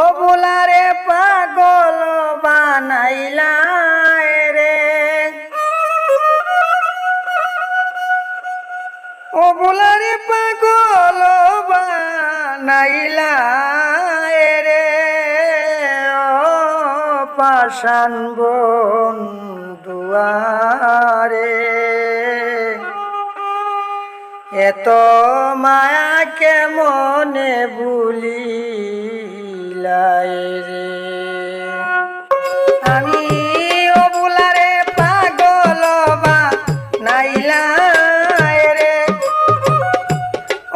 ও বুলারে পাগল বানাইলা রে। ও বুলারে পাগল বানাইলা রে। ও পাশান বন দুয়ারে এত মায়া কেমনে বুলি মিলাই রে। আমি অবুলারে পাগল বা নাইলা রে।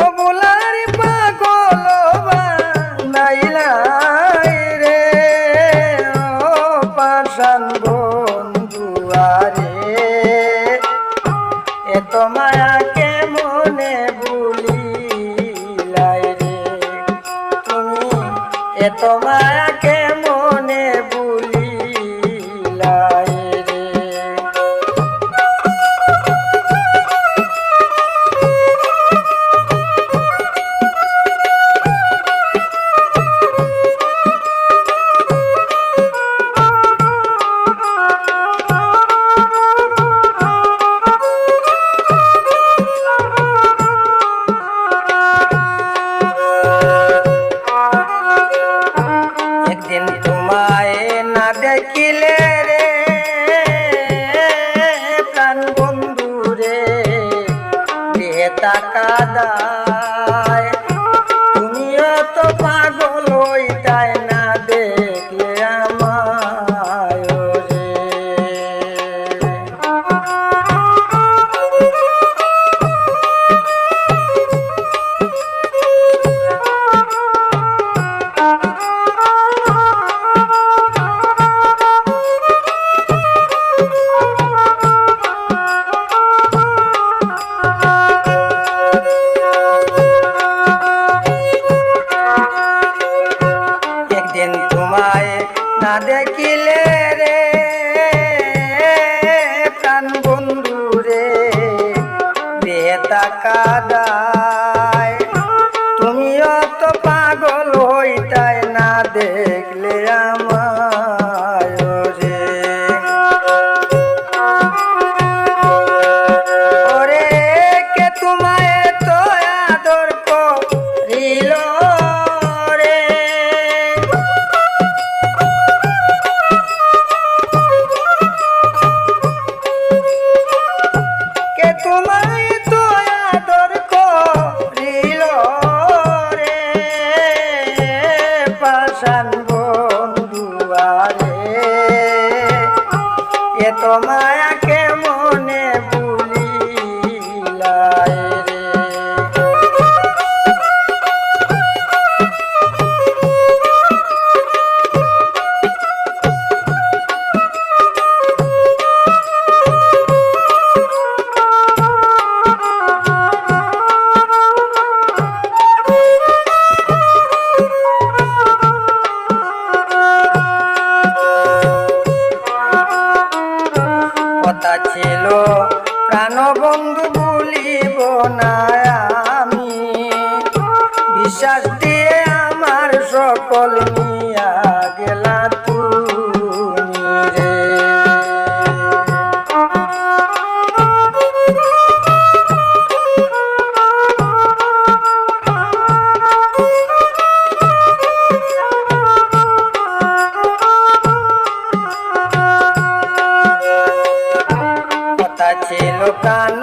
অবুলারে পাগল বা নাইলা রে। ও কেমনে তোমার দাদা দেখিলে প্রাণ বন্ধু বলিব না। Se no tan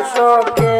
shoke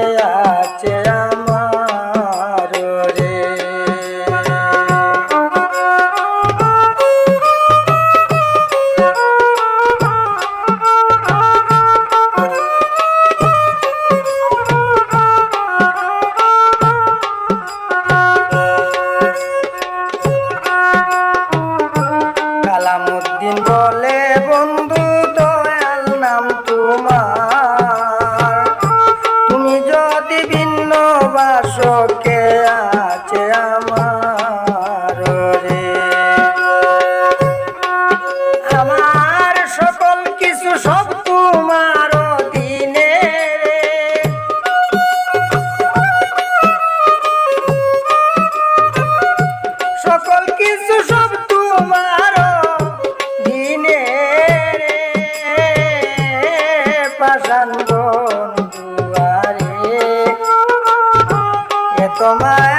বাসান বন্ধু আরে তোমার